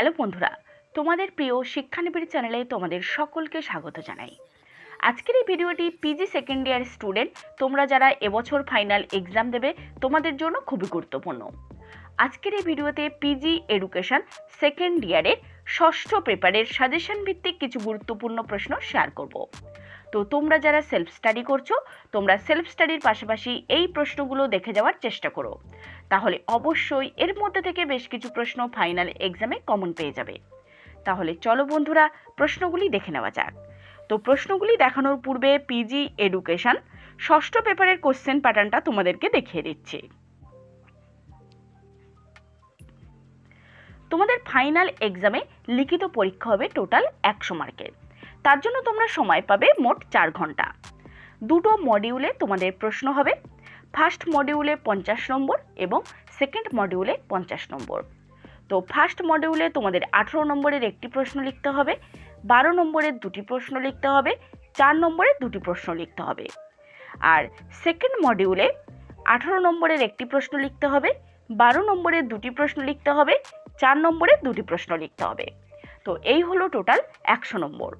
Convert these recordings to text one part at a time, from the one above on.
Hello বন্ধুরা, তোমাদের প্রিয় শিক্ষানিবিড় চ্যানেলে তোমাদের সকলকে স্বাগত জানাই। আজকের এই ভিডিওটি পিজি সেকেন্ড ইয়ার স্টুডেন্ট তোমরা যারা এবছর ফাইনাল এক্সাম দেবে, তোমাদের জন্য খুবই গুরুত্বপূর্ণ। আজকের এই ভিডিওতে পিজি এডুকেশন সেকেন্ড ইয়ারের ষষ্ঠ পেপারের সাজেশন ভিত্তিক কিছু গুরুত্বপূর্ণ প্রশ্ন শেয়ার করব। তো তোমরা যারা সেলফ স্টাডি করছ, তোমরা সেলফ স্টাডির পাশাপাশি এই প্রশ্নগুলো দেখে যাওয়ার চেষ্টা করো। তাহলে অবশ্যই এর মধ্যে থেকে বেশ কিছু প্রশ্ন ফাইনাল এক্সামে কমন পেয়ে যাবে। তাহলে চলো বন্ধুরা, প্রশ্নগুলি দেখে নেওয়া যাক। তো প্রশ্নগুলি দেখানোর পূর্বে পিজি এডুকেশন ষষ্ঠ পেপারের কোশ্চেন প্যাটার্নটা তোমাদেরকে দেখিয়ে দিচ্ছি। তোমাদের ফাইনাল এক্সামে লিখিত পরীক্ষা হবে টোটাল একশো মার্কের তার জন্য তোমরা সময় পাবে মোট চার ঘণ্টা। দুটো মডিউলে তোমাদের প্রশ্ন হবে। ফার্স্ট মডিউলে পঞ্চাশ নম্বর এবং সেকেন্ড মডিউলে পঞ্চাশ নম্বর। তো ফার্স্ট মডিউলে তোমাদের আঠেরো নম্বরের একটি প্রশ্ন লিখতে হবে, বারো নম্বরের দুটি প্রশ্ন লিখতে হবে, চার নম্বরের দুটি প্রশ্ন লিখতে হবে। আর সেকেন্ড মডিউলে আঠেরো নম্বরের একটি প্রশ্ন লিখতে হবে, বারো নম্বরের দুটি প্রশ্ন লিখতে হবে, চার নম্বরের দুটি প্রশ্ন লিখতে হবে। তো এই হলো টোটাল একশো নম্বর।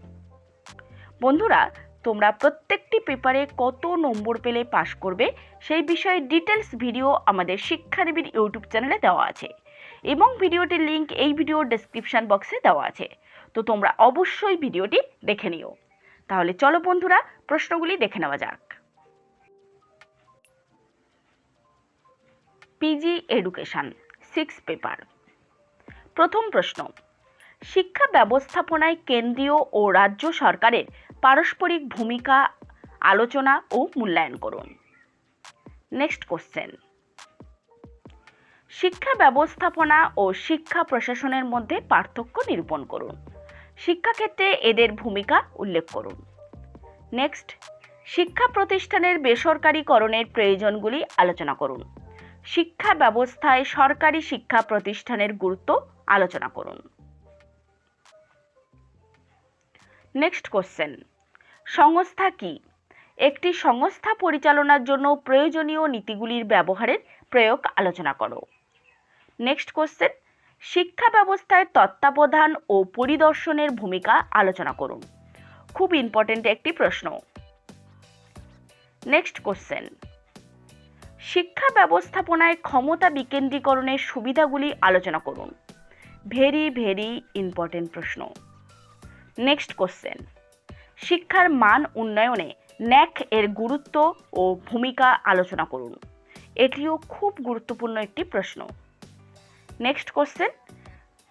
বন্ধুরা, তোমরা প্রত্যেকটি পেপারে কত নম্বর পেলে পাশ করবে সেই বিষয়ে ডিটেলস ভিডিও আমাদের শিক্ষানিবিড় ইউটিউব চ্যানেলে দেওয়া আছে এবং ভিডিওটির লিংক এই ভিডিওর ডেসক্রিপশন বক্সে দেওয়া আছে। তো তোমরা অবশ্যই ভিডিওটি দেখে নিও। তাহলে চলো বন্ধুরা, প্রশ্নগুলি দেখে নেওয়া যাক। PG education, six paper. প্রথম প্রশ্ন, শিক্ষা ব্যবস্থাপনায় কেন্দ্রীয় ও রাজ্য সরকারের পারস্পরিক ভূমিকা, আলোচনা ও মূল্যায়ন করুন। নেক্সট কোশ্চেন শিক্ষা ব্যবস্থাপনা ও শিক্ষা প্রশাসনের মধ্যে পার্থক্য নিরূপণ করুন। শিক্ষাক্ষেত্রে এদের ভূমিকা উল্লেখ করুন। নেক্সট শিক্ষা প্রতিষ্ঠানের বেসরকারীকরণের প্রয়োজনগুলি আলোচনা করুন। শিক্ষা ব্যবস্থায় সরকারি শিক্ষা প্রতিষ্ঠানের গুরুত্ব আলোচনা করুন। নেক্সট কোশ্চেন সংস্থা কি? একটি সংস্থা পরিচালনার জন্য প্রয়োজনীয় নীতিগুলির ব্যবহারের প্রয়োগ আলোচনা করো। নেক্সট কোশ্চেন শিক্ষা ব্যবস্থায় তত্ত্বাবধান ও পরিদর্শনের ভূমিকা আলোচনা করুন। খুব ইম্পর্টেন্ট একটি প্রশ্ন। নেক্সট কোশ্চেন শিক্ষা ব্যবস্থাপনায় ক্ষমতা বিকেন্দ্রীকরণের সুবিধাগুলি আলোচনা করুন। ভেরি ভেরি ইম্পর্টেন্ট প্রশ্ন। নেক্সট কোশ্চেন শিক্ষার মান উন্নয়নে ন্যাক এর গুরুত্ব ও ভূমিকা আলোচনা করুন। এটিও খুব গুরুত্বপূর্ণ একটি প্রশ্ন। নেক্সট কোশ্চেন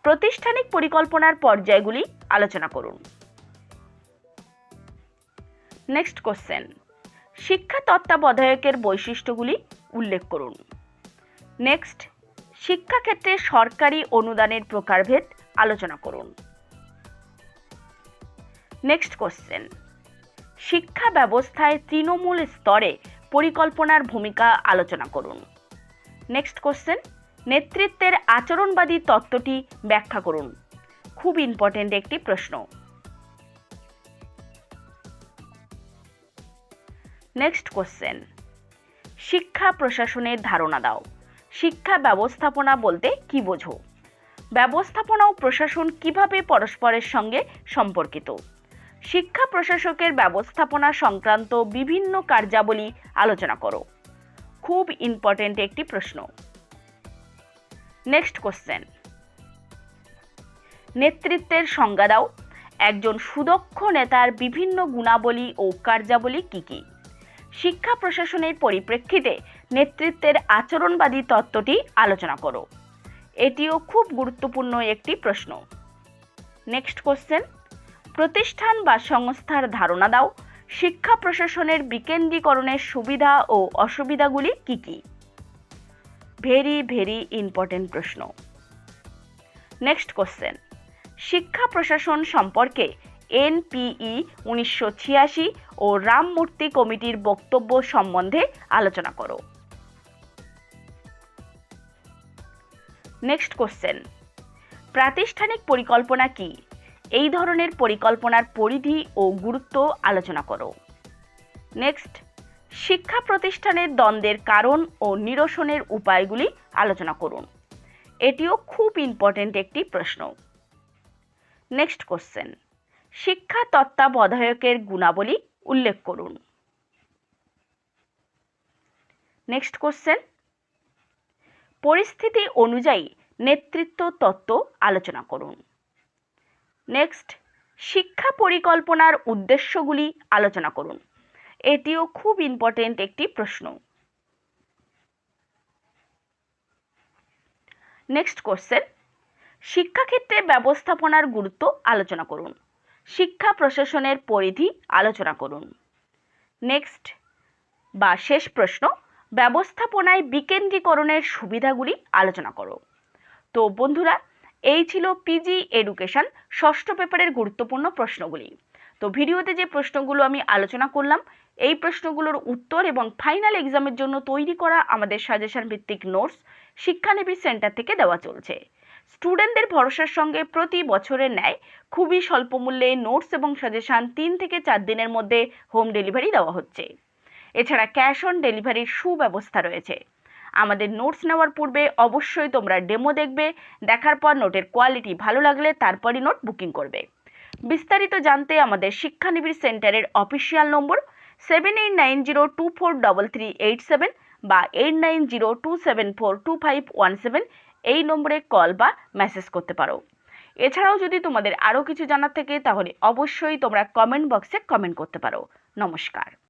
প্রতিষ্ঠানিক পরিকল্পনার পর্যায়গুলি আলোচনা করুন। নেক্সট কোশ্চেন শিক্ষা তত্ত্বাবধায়কের বৈশিষ্ট্যগুলি উল্লেখ করুন। নেক্সট শিক্ষাক্ষেত্রে সরকারি অনুদানের প্রকারভেদ আলোচনা করুন। নেক্সট কোশ্চেন শিক্ষা ব্যবস্থায় তৃণমূল স্তরে পরিকল্পনার ভূমিকা আলোচনা করুন। নেক্সট কোশ্চেন নেতৃত্বের আচরণবাদী তত্ত্বটি ব্যাখ্যা করুন। খুব ইম্পর্টেন্ট একটি প্রশ্ন। নেক্সট কোশ্চেন শিক্ষা প্রশাসনের ধারণা দাও। শিক্ষা ব্যবস্থাপনা বলতে কি বোঝো? ব্যবস্থাপনা ও প্রশাসন কীভাবে পরস্পরের সঙ্গে সম্পর্কিত? শিক্ষা প্রশাসকের ব্যবস্থাপনা সংক্রান্ত বিভিন্ন কার্যাবলী আলোচনা করো। খুব ইম্পর্টেন্ট একটি প্রশ্ন। নেক্সট কোশ্চেন নেতৃত্বের সংজ্ঞা দাও। একজন সুদক্ষ নেতার বিভিন্ন গুণাবলী ও কার্যাবলী কী কী? শিক্ষা প্রশাসনের পরিপ্রেক্ষিতে নেতৃত্বের আচরণবাদী তত্ত্বটি আলোচনা করো। এটিও খুব গুরুত্বপূর্ণ একটি প্রশ্ন। নেক্সট কোশ্চেন প্রতিষ্ঠান বা সংস্থার ধারণা দাও। শিক্ষা প্রশাসনের বিকেন্দ্রীকরণের সুবিধা ও অসুবিধাগুলি কি কি? ভেরি ভেরি ইম্পর্টেন্ট প্রশ্ন। Next question. শিক্ষা প্রশাসন সম্পর্কে এনপিই উনিশশো ছিয়াশি ও রামমূর্তি কমিটির বক্তব্য সম্বন্ধে আলোচনা করো। Next question. প্রাতিষ্ঠানিক পরিকল্পনা কি? এই ধরনের পরিকল্পনার পরিধি ও গুরুত্ব আলোচনা করো। নেক্সট শিক্ষা প্রতিষ্ঠানের দ্বন্দ্বের কারণ ও নিরসনের উপায়গুলি আলোচনা করুন। এটিও খুব ইম্পর্টেন্ট একটি প্রশ্ন। নেক্সট কোশ্চেন শিক্ষা তত্ত্বাবধায়কের গুণাবলী উল্লেখ করুন। নেক্সট কোশ্চেন পরিস্থিতি অনুযায়ী নেতৃত্ব তত্ত্ব আলোচনা করুন। নেক্সট শিক্ষা পরিকল্পনার উদ্দেশ্যগুলি আলোচনা করুন। এটিও খুব ইম্পর্টেন্ট একটি প্রশ্ন। নেক্সট কোশ্চেন শিক্ষাক্ষেত্রে ব্যবস্থাপনার গুরুত্ব আলোচনা করুন। শিক্ষা প্রশাসনের পরিধি আলোচনা করুন। নেক্সট বা শেষ প্রশ্ন, ব্যবস্থাপনায় বিকেন্দ্রীকরণের সুবিধাগুলি আলোচনা করো। তো বন্ধুরা এই ছিল পিজি এডুকেশন ষষ্ঠ পেপারের গুরুত্বপূর্ণ প্রশ্নগুলি। তো ভিডিওতে যে প্রশ্নগুলো আমি আলোচনা করলাম, এই প্রশ্নগুলোর উত্তর এবং ফাইনাল এক্সামের জন্য তৈরি করা আমাদের সাজেশন ভিত্তিক নোটস শিক্ষানবী সেন্টার থেকে দেওয়া চলছে। স্টুডেন্টদের ভরসার সঙ্গে প্রতি বছরের ন্যায় খুবই স্বল্প মূল্যে নোটস এবং সাজেশন তিন থেকে চার দিনের মধ্যে হোম ডেলিভারি দেওয়া হচ্ছে। এছাড়া ক্যাশ অন ডেলিভারির সুব্যবস্থা রয়েছে। আমাদের নোটস নেওয়ার পূর্বে অবশ্যই তোমরা ডেমো দেখবে, দেখার পর নোটের কোয়ালিটি ভালো লাগলে তারপরই নোট বুকিং করবে। বিস্তারিত জানতে আমাদের শিক্ষানিবিড় সেন্টারের official number seven eight nine zero two four double three eight seven বা eight nine zero two seven four two five one seven এই নম্বরে কল বা মেসেজ করতে পারো। এছাড়াও যদি তোমাদের আরও কিছু জানার থাকে তাহলে অবশ্যই তোমরা কমেন্ট বক্সে কমেন্ট করতে পারো। নমস্কার।